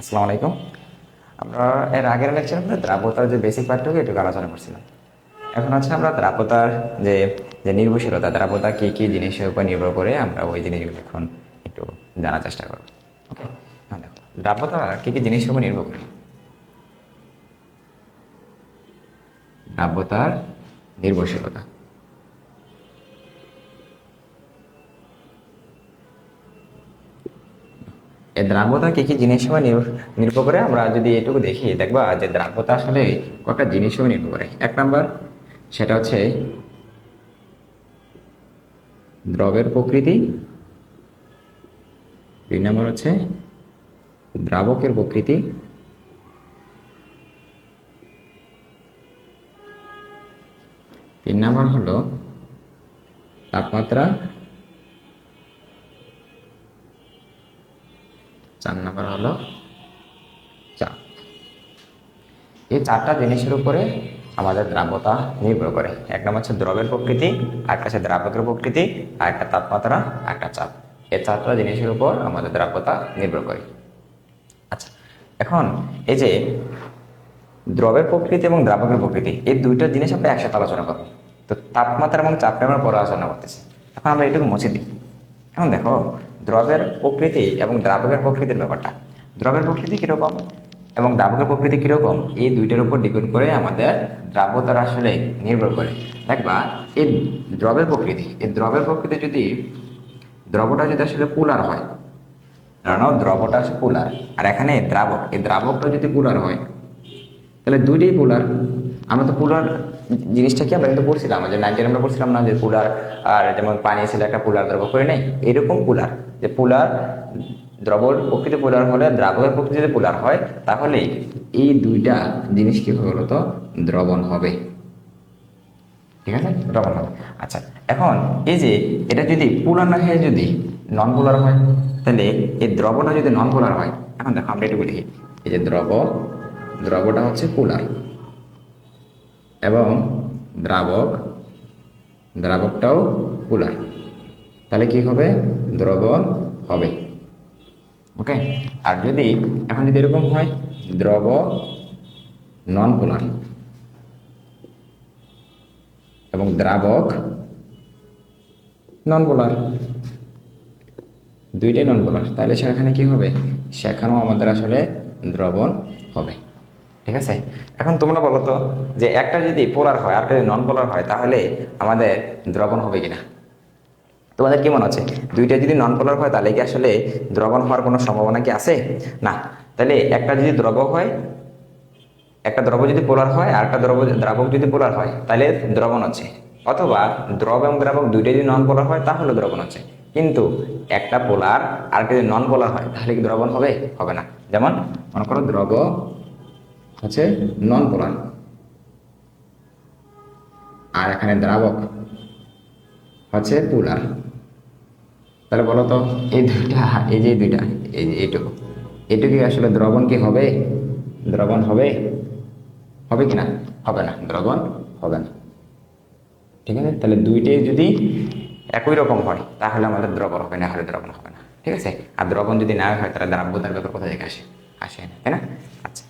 আসসালামু আলাইকুম। আমরা এর আগের লেকচারে আমরা দ্রাব্যতার যে বেসিক পার্টটুকু এটুকু আলোচনা করছিলাম। এখন হচ্ছে আমরা দ্রাব্যতার যে যে নির্ভরশীলতা, দ্রাব্যতা কী কী জিনিসের উপর নির্ভর করে আমরা ওই জিনিসগুলো এখন একটু জানার চেষ্টা করব। ওকে দ্রাব্যতা কী কী জিনিসের উপর নির্ভর করে? দ্রাব্যতার নির্ভরশীলতা। এই দ্রাব্যতা কি কি জিনিসের উপর নির্ভর করে? আমরা যদি এটুকু দেখি, দেখবা যে দ্রাব্যতা আসলে কয়েকটা জিনিসের উপর নির্ভর করে। এক নাম্বার, সেটা হচ্ছে দ্রবের প্রকৃতি। দুই নম্বর হচ্ছে দ্রাবকের প্রকৃতি। তিন নম্বর হলো তাপমাত্রা। চার নম্বর হলো চাপ এই চারটা জিনিসের উপরে আমাদের দ্রাব্যতা নির্ভর করে। এক নম্বর হচ্ছে দ্রবের প্রকৃতি একটা হচ্ছে দ্রাবকের প্রকৃতি আর একটা তাপমাত্রা একটা চাপ। এই চারটা জিনিসের উপর আমাদের দ্রাব্যতা নির্ভর করে। আচ্ছা এখন এই যে দ্রবের প্রকৃতি এবং দ্রাবকের প্রকৃতি, এই দুইটা জিনিস আমরা একসাথে আলোচনা করব। তো তাপমাত্রা এবং চাপটা আমরা পরে আলোচনা করতেছি। এখন আমরা এটুকু মুছে দিই। এখন দেখো, দ্রবের প্রকৃতি এবং দ্রাবকের প্রকৃতির ব্যাপারটা। দ্রবের প্রকৃতি কীরকম এবং দ্রাবকের প্রকৃতি কীরকম, এই দুইটার উপর ডিপেন্ড করে আমাদের দ্রাব্যতার আসলে নির্ভর করে। দেখবা, এই দ্রবের প্রকৃতি, এই দ্রবের প্রকৃতি যদি, দ্রবটা যদি আসলে পুলার হয়, কারণ দ্রবটা আছে পোলার আর এখানে দ্রাবক, এই দ্রাবকটা যদি পোলার হয়, তাহলে দুইটাই পোলার আমরা তো পোলার জিনিসটা কি আমরা কিন্তু পড়ছিলাম। যে নাইনটিন আমরা পড়ছিলাম না, যে পোলার আর যেমন পানি ছিল একটা পুলার দ্রবক করে নেই, এরকম পোলার। যে পুলার দ্রবর প্রকৃতি পোলার হলে দ্রাবকের যদি পোলার হয়, তাহলে এই দুইটা জিনিস কি হবে বলতো? দ্রবণ হবে। ঠিক আছে? দ্রবণ হবে। আচ্ছা এখন এই যে এটা যদি পোলার না হয়ে যদি নন পোলার হয়, তাহলে এই দ্রবটা যদি নন পোলার হয়, এখন দেখো আমরা একটু লিখি এই যে দ্রব দ্রবটা হচ্ছে পোলার। এবং দ্রাবক, দ্রাবকটাও পোলার। তাহলে কি হবে? দ্রবণ হবে। ওকে? আর যদি এখন যদি এরকম হয় দ্রব নন পোলার এবং দ্রাবক নন পোলার দুইটাই নন পোলার তাহলে সেখানে কি হবে? সেখানেও আমাদের আসলে দ্রবণ হবে। ঠিক আছে? এখন তোমরা বলো তো যে একটা যদি পোলার হয়, আর যদি নন পোলার হয়, তাহলে আমাদের দ্রবণ হবে কিনা? তোমাদের কি মনে হচ্ছে? দুইটা যদি নন পোলার হয়, তাহলে কি আসলে দ্রবণ হওয়ার কোনো সম্ভাবনা কি আছে? না। তাহলে একটা যদি দ্রব হয়, একটা দ্রব যদি পোলার হয়, আর একটা দ্রব দ্রাবক যদি পোলার হয়, তাহলে দ্রবণ হচ্ছে। অথবা দ্রব এবং দ্রাবক দুইটাই যদি নন পোলার হয়, তাহলে দ্রবণ হচ্ছে। কিন্তু একটা পোলার আর একটা যদি নন পোলার হয়, তাহলে কি দ্রবণ হবে? হবে না। যেমন মনে করো দ্রব হচ্ছে নন পোলার আর এখানে দ্রাবক হচ্ছে পোলার তাহলে বলো তো, এই দুইটা, এই যে দুইটা, এই যে এইটুকু এইটুকু আসলে দ্রবণ কি হবে? দ্রবণ হবে হবে কি না? হবে না, দ্রবণ হবে না। ঠিক আছে? তাহলে দুইটাই যদি একই রকম হয়, তাহলে আমাদের দ্রবণ হবে না হলে দ্রবণ হবে না। ঠিক আছে? আর দ্রবণ যদি না হয়, তাহলে দ্রাব্যতার ব্যাপার কোথা থেকে আসে? আসে না, তাই না? আচ্ছা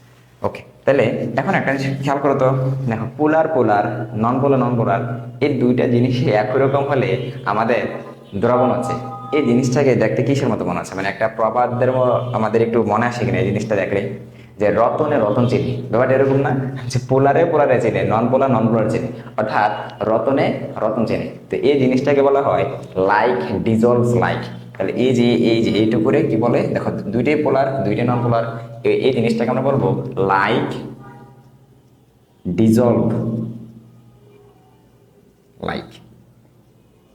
ওকে। তাহলে এখন একটা জিনিস খেয়াল করো তো। দেখো, পোলার পোলার, নন পোলার নন পোলার, এই দুইটা জিনিসই একই রকম হলে আমাদের দ্রবণ আছে। এই জিনিসটাকে দেখতে কিসের মতো মনে আছে? মানে একটা প্রবাদদের আমাদের একটু মনে আসে কিনা এই জিনিসটা দেখলে? যে রতনে রতন চিনি। ব্যাপারটা এরকম না? যে পোলারে পোলারে চিনে, নন পোলার নন পোলার চিনি। অর্থাৎ রতনে রতন চিনি। তো এই জিনিসটাকে বলা হয় লাইক ডিজলভস লাইক। তাহলে এই যে এই যে এইটুকুরে কি বলে? দেখো, দুইটাই পোলার দুইটাই নন পোলার এই জিনিসটাকে আমরা বলব লাইক ডিজলভ লাইক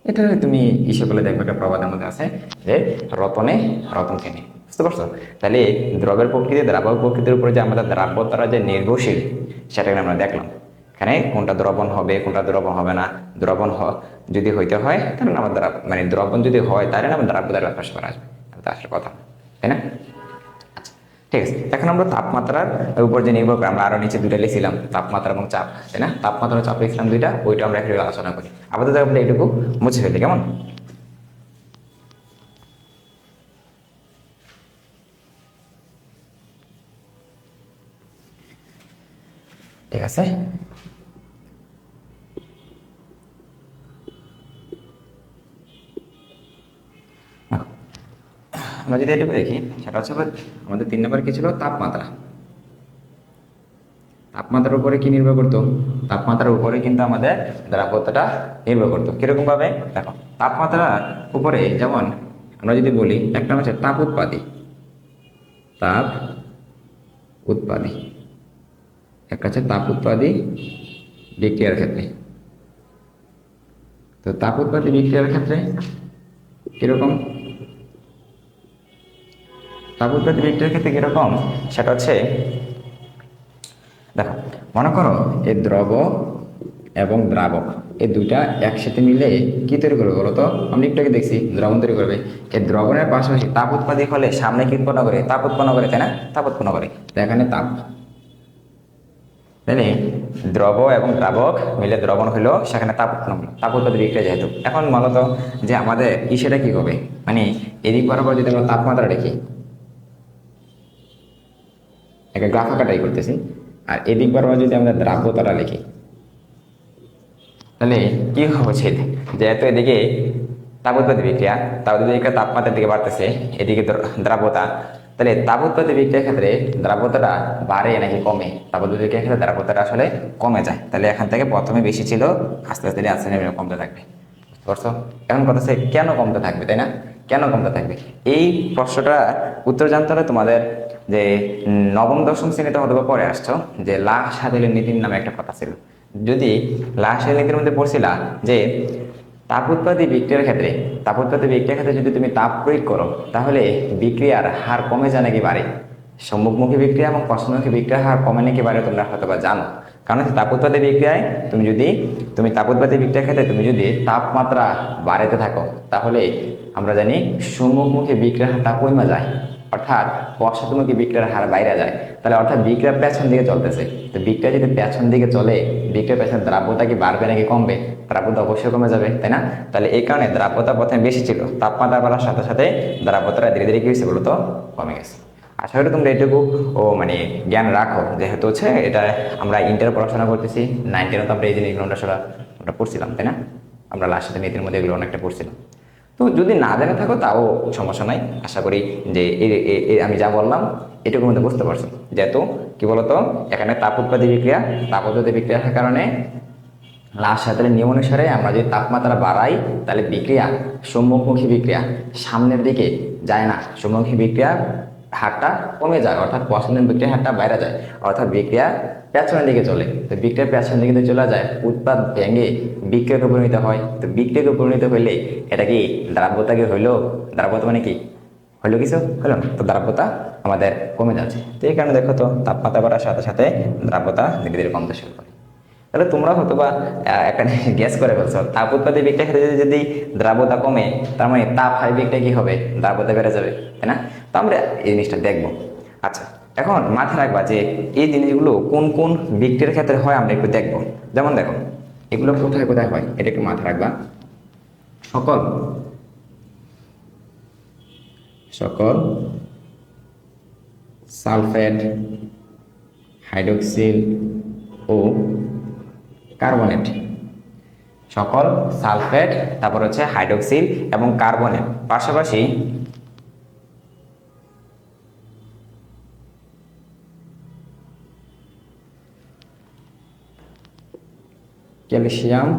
এটা তুমি ইসে বলে দেখবে একটা প্রবাদের মধ্যে আছে যে রতনে রতন চিনি বুঝতে পারছ? তাহলে দ্রবের প্রকৃতি, দ্রাবক প্রকৃতির উপরে যে আমাদের দ্রাব্যতারা যে নির্ভরশীল, সেটাকে আমরা দেখলাম। এখানে কোনটা দ্রবণ হবে, কোনটা দ্রবণ হবে না, দ্রবণ যদি হইতে হয় তাহলে আমার দ্বারা মানে দ্রবণ যদি হয় তাহলে আমার দ্বারা দ্বারা ব্যাপার সবার আসবে। তো আসার কথা, তাই না? আচ্ছা, ঠিক আছে। এখন আমরা তাপমাত্রার উপর যে নির্ভর করে, আমরা আরও নিচে দুইটা লিখছিলাম, তাপমাত্রা এবং চাপ, তাই না? তাপমাত্রা চাপ লিখছিলাম দুইটা, ওইটা আমরা একটু আলোচনা করি। আপাতত আমরা এইটুকু মুছে ফেলি, কেমন? ঠিক আছে? আমরা যদি এটুকু দেখি, সেটা হচ্ছে আমাদের তিন নম্বর কি ছিল? তাপমাত্রা। তাপমাত্রার উপরে কি নির্ভর করতো? তাপমাত্রার উপরে কিন্তু আমাদের দ্রাব্যতাটা নির্ভর করতো। কীরকম ভাবে? দেখো, তাপমাত্রার উপরে যেমন আমরা যদি বলি, একটা হচ্ছে তাপ উৎপাদী। তাপ উৎপাদী। একটা হচ্ছে তাপ উৎপাদী বিক্রিয়ার ক্ষেত্রে। তো তাপ উৎপাদী বিক্রিয়ার ক্ষেত্রে কীরকম? তাপ উৎপাদী বিক্রিয়ার ক্ষেত্রে কীরকম? সেটা হচ্ছে, দেখো, মনে করো এই দ্রব এবং দ্রাবক এই দুইটা একসাথে মিলে কি তৈরি করবে বলো তো? আমরা একটু দেখছি, দ্রবণ তৈরি করবে। এই দ্রবণের পাশাপাশি তাপ উৎপাদক হলে সামনে কি উৎপন্ন করে? তাপ উৎপন্ন করে, তাই না? তাপ উৎপন্ন করে। তো এখানে তাপ। তাই দ্রব এবং দ্রাবক মিলে দ্রবণ হলো, সেখানে তাপ উৎপন্ন তাপ উৎপাদক বিক্রিয়া যেহেতু। এখন মূলত যে আমাদের ইসেটা কি হবে মানে এদিক বরাবর যদি আমরা তাপমাত্রা দেখি একটা গ্রাফ আঁকাটাই করতেছি। আর এদিক বরাবর যদি আমরা দ্রাব্যতাটা লিখি, তাহলে কি হচ্ছে যেহেতু এদিকে তাপোৎপাদী বিক্রিয়া তাপোৎপাদী বিক্রিয়া তাপমাত্রার দিকে বাড়তেছে, এদিকে দ্রাব্যতা, তাহলে তাপোৎপাদী বিক্রিয়ার ক্ষেত্রে দ্রাব্যতাটা বাড়ে নাকি কমে? তাপোৎপাদী বিক্রিয়ার ক্ষেত্রে দ্রাব্যতাটা আসলে কমে যায়। তাহলে এখান থেকে প্রথমে বেশি ছিল আস্তে আস্তে আস্তে, কমতে থাকবে। বুঝতে পারছ? এখন কথা হচ্ছে কেন কমতে থাকবে, তাই না? কেন কমতে থাকবে? এই প্রশ্নটা উত্তর জানতে হলে তোমাদের যে নবম, দশম শ্রেণীতে হয়তো পরে আসছো, যে লাশ সাদিলের নীতির নামে একটা কথা ছিল। যদি লাশের নীতির মধ্যে পড়ছিলা যে তাপ উৎপাদী বিক্রিয়ার ক্ষেত্রে তাপ উৎপাদী বিক্রিয়ার ক্ষেত্রে যদি তুমি তাপ প্রয়োগ করো, তাহলে বিক্রিয়ার হার কমে যায় নাকি বাড়ে? সম্মুখমুখী বিক্রিয়া এবং পশ্চিমমুখী বিক্রিয়ার হার কমে নাকি বাড়ে তোমরা হয়তো বা জানো। কারণ হচ্ছে তাপ উৎপাদী বিক্রিয়ায় তুমি যদি, তুমি তাপ উৎপাদী বিক্রিয়ার ক্ষেত্রে তুমি যদি তাপমাত্রা বাড়াতে থাকো, তাহলে আমরা জানি সম্মুখমুখী বিক্রিয়ার হারটা কমে যায়। অর্থাৎ পশ্চাৎমুখী বিক্রিয়ার হার বাইরে যায়। তাহলে অর্থাৎ বিক্রিয়া পেছন দিকে চলতেছে। তো বিক্রিয়া যদি পেছন দিকে চলে, বিক্রিয়া পেছন দ্রাব্যতা কি বাড়বে নাকি কমবে? দ্রাব্যতা অবশ্যই কমে যাবে, তাই না? তাহলে এই কারণে দ্রাব্যতা প্রথমে বেশি ছিল, তাপমাত্রা বাড়ার সাথে সাথে দ্রাব্যতাটা ধীরে ধীরে কি হয়েছে বলতো? কমে গেছে। আশা করি তোমরা এটুকু ও মানে জ্ঞান রাখো, যেহেতু হচ্ছে এটা আমরা ইন্টার পড়াশোনা করতেছি নাইন তো আমরা এই আমরা সরা আমরা পড়ছিলাম, তাই না? আমরা লাস্ট সাথে নীতির মধ্যে এগুলো অনেকটা পড়ছিলাম। তো যদি না জেনে থাকো, তাও সমস্যা নাই। আশা করি যে আমি যা বললাম, এটুকুর মধ্যে বুঝতে পারছ। যেহেতু কি বলতো, এখানে তাপ উৎপাদী বিক্রিয়া তাপ উৎপাদী বিক্রিয়ার কারণে লাশ সাথে নিয়ম অনুসারে আমরা যদি তাপমাত্রা বাড়াই, তাহলে বিক্রিয়া সম্মুখমুখী বিক্রিয়া সামনের দিকে যায় না। সম্মুখী বিক্রিয়া হারটা কমে যায়, অর্থাৎ পছন্দের বিক্রিয়ার হারটা বাইরে যায়, অর্থাৎ বিক্রিয়া পেছনের দিকে চলে। তো বিক্রিয়া পেছনের দিকে চলে যায়, উৎপাদ ভেঙে বিক্রিয়াকে পরিণত হয়, তো বিক্রিয়াকে পরিণত হইলে এটা কি দ্রাব্যতাকে হইল? দ্রাব্যতা মানে কি? হইল কিছু? হলো না। তো দ্রাব্যতা আমাদের কমে যাচ্ছে। তো এই কারণে দেখো তো, তাপমাত্রা বাড়ার সাথে সাথে দ্রাব্যতা ধীরে ধীরে কমতে শুরু করে। তাহলে তোমরা হয়তো বা একটা গ্যাস করে ফেলছো, তাপ উৎপাদী বিক্রিয়া যদি দ্রাব্যতা কমে, তার মানে তাপ হাই বিক্রিয়া কি হবে? দ্রাব্যতা বেড়ে যাবে, তাই না? তো আমরা এই জিনিসটা দেখব। আচ্ছা এখন মাথায় রাখবা যে এই জিনিসগুলো কোন কোন বিক্রিয়ার ক্ষেত্রে হয় আমরা একটু দেখব। যেমন দেখো, এগুলো কোথায় কোথায় হয়, এটা একটু মাথায় রাখবা। সকল সকল, সালফেট, হাইড্রোক্সিল ও কার্বনেট। সকল, সালফেট, তারপর হচ্ছে হাইড্রোক্সিল এবং কার্বনেট। পাশাপাশি ক্যালসিয়াম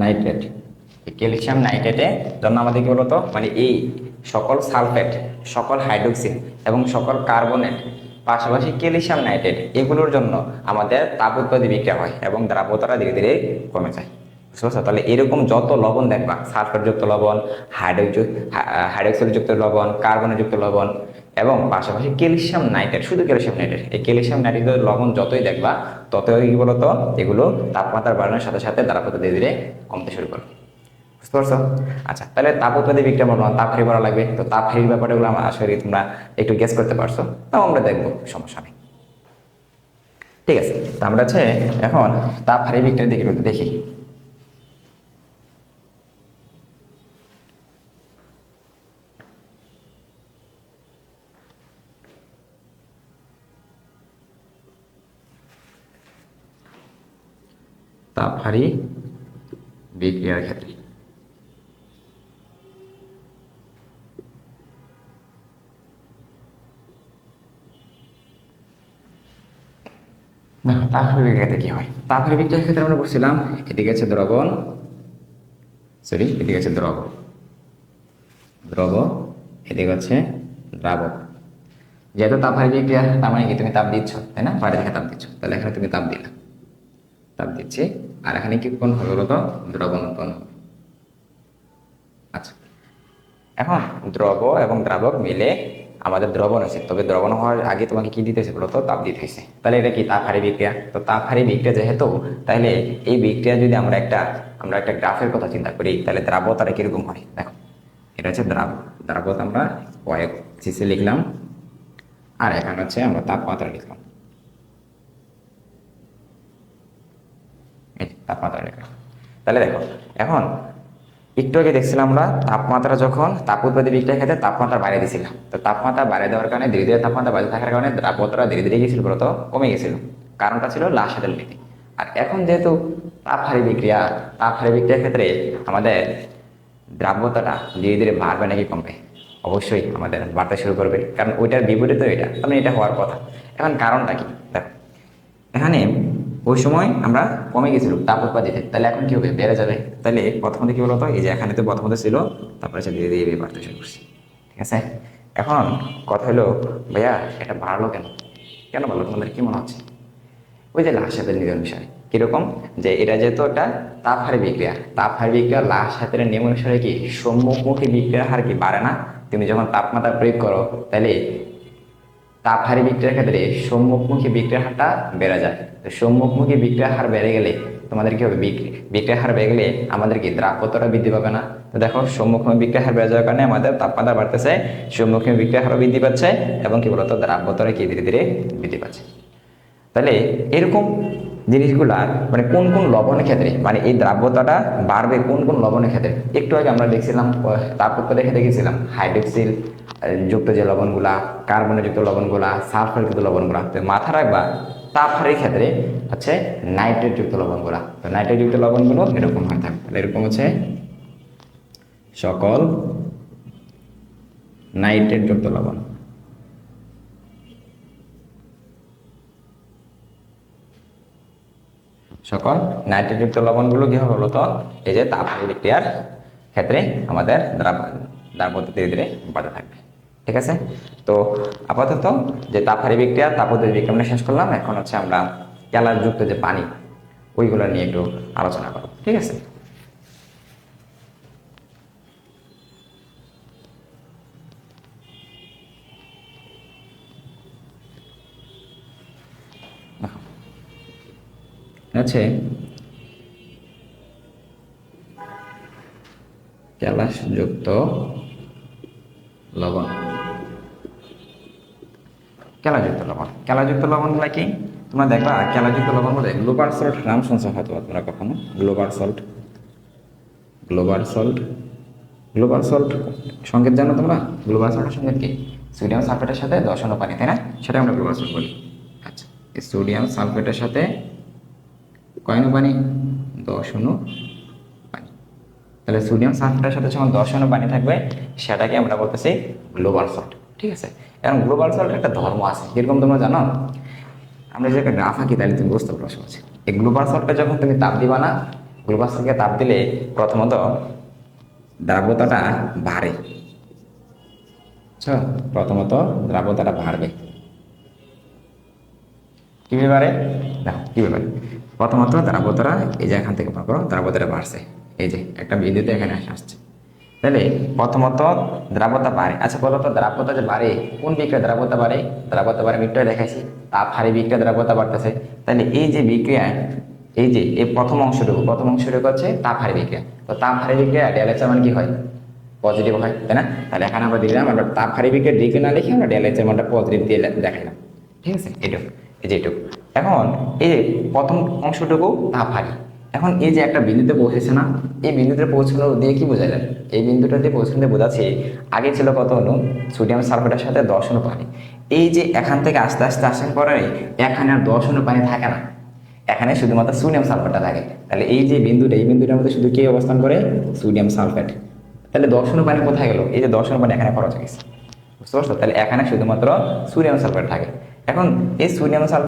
নাইট্রেট। ক্যালসিয়াম নাইট্রেটে জন্য আমাদের কি বলতো? মানে এই সকল সালফেট, সকল হাইড্রোক্সিল এবং সকল কার্বনেট, পাশাপাশি ক্যালসিয়াম নাইট্রেট, এগুলোর জন্য আমাদের তাপ উৎপাদী বিক্রিয়া হয় এবং দ্রাব্যতাটা ধীরে ধীরে কমে যায়। বুঝতে পারছ? তাহলে এরকম যত লবণ দেখবা, সালফেটযুক্ত লবণ হাইড্রোজু হাইড্রোক্সিলযুক্ত লবণ কার্বনযুক্ত লবণ এবং পাশাপাশি ক্যালসিয়াম নাইট্রেট, শুধু ক্যালসিয়াম নাইট্রেট, এই ক্যালসিয়াম নাইট্রেটের লবণ যতই দেখবা, ততই কি বলতো, এগুলো তাপমাত্রা বাড়ানোর সাথে সাথে দ্রাব্যতা ধীরে ধীরে কমতে শুরু করে বুঝতে পারছ? আচ্ছা তাহলে তাপ উৎপাদী বিক্রিয়া বলব তাপ হারি করা লাগবে। তো তাপ হারির ব্যাপারগুলো আমরা আশা করি তোমরা একটু গেস করতে পারছ, তাও আমরা দেখব, সমস্যা নেই। ঠিক আছে তো আমরা হচ্ছে এখন তাপ হারি বিক্রিয়ার দিকে একটু দেখি। তাপহারি বিক্রিয়ার ক্ষেত্রে। বিক্রিয়ার ক্ষেত্রে আমরা বলছিলাম, এদিকে আছে দ্রবণ সরি এদিকে আছে দ্রব দ্রব এদিকে হচ্ছে দ্রাবক। যেহেতু তাপহারি বিক্রিয়া, তার মানে কি তুমি তাপ দিচ্ছ, তাই না? বাইরে থেকে তাপ দিচ্ছ। তাহলে এখানে তুমি তাপ দিলা। তাপ দিচ্ছি। আর এখানে কি উৎপন্ন হবে বলতো? দ্রবণ উৎপন্ন হবে। আচ্ছা। এখন দ্রব এবং দ্রাবক মিলে আমাদের দ্রবণ আছে। তবে দ্রবণ হওয়ার আগে তোমাকে কি দিতেছে বলতো? তাপ দিতে হয়েছে তাহলে এটা কি? তাপহারি বিক্রিয়া। তো তাপহারি বিক্রিয়া যেহেতু, তাহলে এই বিক্রিয়া যদি আমরা একটা আমরা একটা গ্রাফের কথা চিন্তা করি, তাহলে দ্রাবতাটা কীরকম হয়? দেখো, এটা হচ্ছে দ্রাব, দ্রাবত আমরা কয়েক সিসি লিখলাম। আর এখানে হচ্ছে আমরা তাপমাত্রা লিখলাম এই যে তাপমাত্রা লিখলাম তাহলে দেখো, এখন একটু আগে দেখছিলাম আমরা তাপমাত্রা যখন তাপ উৎপাদী বিক্রিয়ার ক্ষেত্রে তাপমাত্রা বাড়িয়ে দিয়েছিলাম। তো তাপমাত্রা বাড়িয়ে দেওয়ার কারণে, ধীরে ধীরে তাপমাত্রা বাড়তে থাকার কারণে দ্রাবকতা ধীরে ধীরে গেছিল বলতো কমে গেছিল কারণটা ছিল লাসাদের নীতি। আর এখন যেহেতু তাপহারি বিক্রিয়া তাপহারি বিক্রিয়ার ক্ষেত্রে আমাদের দ্রাব্যতাটা ধীরে ধীরে বাড়বে নাকি কমবে? অবশ্যই আমাদের বাড়তে শুরু করবে। কারণ ওইটার বিপরীত এটা। মানে এটা হওয়ার কথা। এখন কারণটা কি? দেখো, এখানে ওই সময় আমরা কমে গেছিল তাপ উৎপাদিতে তাহলে এখন কি হবে? বেড়ে যাবে। তাহলে প্রথমত কি বলতো? এই যে এখানে তো প্রথমত ছিল, তারপরে সে ধীরে ধীরে বাড়তে শুরু করছি। ঠিক আছে? এখন কথা হলো, ভাইয়া, এটা বাড়লো কেন? কেন বলো তোমাদের কি মনে হচ্ছে? ওই যে লাশ হাতের নিয়ম অনুসারে কীরকম? যে এটা যেহেতু একটা তাপহারি বিক্রিয়া। তাপহারি বিক্রিয়া, লাশ হাতের নিয়ম অনুসারে কি? সম্মুখমুখী বিক্রিয়ার হার কি বাড়ে না? তুমি যখন তাপমাত্রা প্রয়োগ করো, তাহলে তাপহারি বিক্রিয়ার ক্ষেত্রে সম্মুখমুখী বিক্রিয়ার হারটা বেড়ে যায়। তো সম্মুখমুখী বিক্রিয়ার হার বেড়ে গেলে তোমাদের কি হবে? বিক্রি বিক্রিয়ার হার বেড়ে গেলে আমাদের কি দ্রাব্যতাটা বৃদ্ধি পাবে না? তো দেখো সম্মুখমুখী বিক্রিয়ার হার বেড়ে যাওয়ার কারণে আমাদের তাপমাত্রা বাড়তেছে সম্মুখমুখী বিক্রিয়ার হারও বৃদ্ধি পাচ্ছে এবং কি বলতো দ্রাব্যতাটা কি ধীরে ধীরে বৃদ্ধি পাচ্ছে। তাহলে এরকম জিনিসগুলা মানে কোন কোন লবণের ক্ষেত্রে মানে এই দ্রাব্যতাটা বাড়বে কোন কোন লবণের ক্ষেত্রে? একটু আগে আমরা দেখছিলাম আহ, তাপ উৎপাদের ক্ষেত্রে দেখেছিলাম হাইড্রোক্সিল যুক্ত যে লবণগুলা কার্বনের যুক্ত লবণগুলা সালফার যুক্ত লবণগুলা, তো মাথা রাখবা, তাপহারের ক্ষেত্রে হচ্ছে নাইট্রেট যুক্ত লবণগুলা। তো নাইট্রেট যুক্ত লবণগুলো এরকম হয়ে তাহলে এরকম হচ্ছে সকল নাইট্রেট যুক্ত লবণ। সকল নাইট্রেটযুক্ত লবণগুলো কি হবে বলতো? এই যে তাপ বিক্রিয়ার ক্ষেত্রে আমাদের দ্রাব্যতা ধীরে ধীরে বাড়তে থাকবে। ঠিক আছে? তো আপাতত যে তাপহারি বিক্রিয়া তাপদের বিক্রিয়া আমরা শেষ করলাম। এখন হচ্ছে আমরা ক্যালারযুক্ত যে পানি, ওইগুলো নিয়ে একটু আলোচনা করব। ঠিক আছে। আছে ক্যালাসযুক্ত লবণ। ক্যালাযুক্ত লবণগুলো কি? তোমরা দেখবা ক্যালাযুক্ত লবণ বলে গ্লোবাল সল্ট নাম শুনছো হয়তো তোমরা কখনো। Global salt. Global salt. Global salt সংকেত জানো তোমরা? গ্লোবাল সল্টের সংকেত কি? সোডিয়াম সালফেটের সাথে দশন পানি, তাই না? সেটা আমরা গ্লোবাল সল্ট বলি। আচ্ছা সোডিয়াম সালফেটের সাথে কয় অণু পানি দশ অণু পানি। তাহলে সোডিয়াম সালফেটের সাথে যখন দশ অণু পানি থাকবে, সেটাকে আমরা বলতেছি গ্লোবাল সল্ট। ঠিক আছে? এখন গ্লোবাল সল্ট একটা ধর্ম আছে। কীরকম তোমরা জানো? আমরা যে একটা গ্রাফ আঁকি তাহলে তুমি বুঝতে পারো সহজে এই গ্লোবাল সল্টটা যখন তুমি তাপ দিবা না গ্লোবাল সল্টকে তাপ দিলে প্রথমত দ্রাব্যতাটা বাড়ে। প্রথমত দ্রাব্যতাটা বাড়বে। কীভাবে বাড়ে? দেখো, কীভাবে বাড়ে? প্রথমত দ্রাব্যতারা এই যে এখান থেকে করো দ্রাব্যতাটা বাড়ছে। এই যে, একটা বিন্দুতে এখানে আসছে। তাহলে প্রথমত দ্রাব্যতা বাড়ে। আচ্ছা বলো তো দ্রাব্যতা যে বাড়ে, কোন বিক্রিয়া দ্রাব্যতা বাড়ে? দ্রাব্যতা বাড়ে মিটটা দেখাইছি তাপ হারি বিক্রিয়া দ্রাব্যতা বাড়তেছে। তাহলে এই যে বিক্রিয়া এই যে, এই প্রথম অংশটুকু প্রথম অংশটুকু হচ্ছে তাপ হারি বিক্রিয়া। তো তাপ হারি বিক্রিয়া ডেলেচা মানে কি হয়? পজিটিভ হয়, তাই না? তাহলে এখানে আমরা দিলাম আমরা তাপ হারি বিক্রিয়া ডিগ্রি না লিখে আমরা ডেলেচা মানটা পজিটিভ দিয়ে দেখাইলাম। ঠিক আছে? এটুকু এই যে এটুকু এখন এই প্রথম অংশটুকু তাপ হারি এখন এই যে একটা বিন্দুতে পৌঁছেছে না, এই বিন্দুতে পৌঁছানো দিয়ে কি বোঝালেন এই বিন্দুটা দিয়ে পৌঁছানো দিয়ে বোঝাচ্ছে আগে ছিল কত অণু সোডিয়াম সালফেটের সাথে দশ অণু পানি। এই যে এখান থেকে আস্তে আস্তে আসার পরে এখানে আর দশ অণু পানি থাকে না। এখানে শুধুমাত্র সোডিয়াম সালফেটটা থাকে তাহলে এই যে বিন্দুটা, এই বিন্দুটার মধ্যে শুধু কে অবস্থান করে? সোডিয়াম সালফেট তাহলে দর্শন পানি কোথায় গেল? এই যে দর্শন পানি এখানে খরচ হয়ে গেছে। বুঝতে পারছ? তাহলে এখানে শুধুমাত্র সোডিয়াম সালফেট থাকে। এখন এই সোডিয়াম সালফেট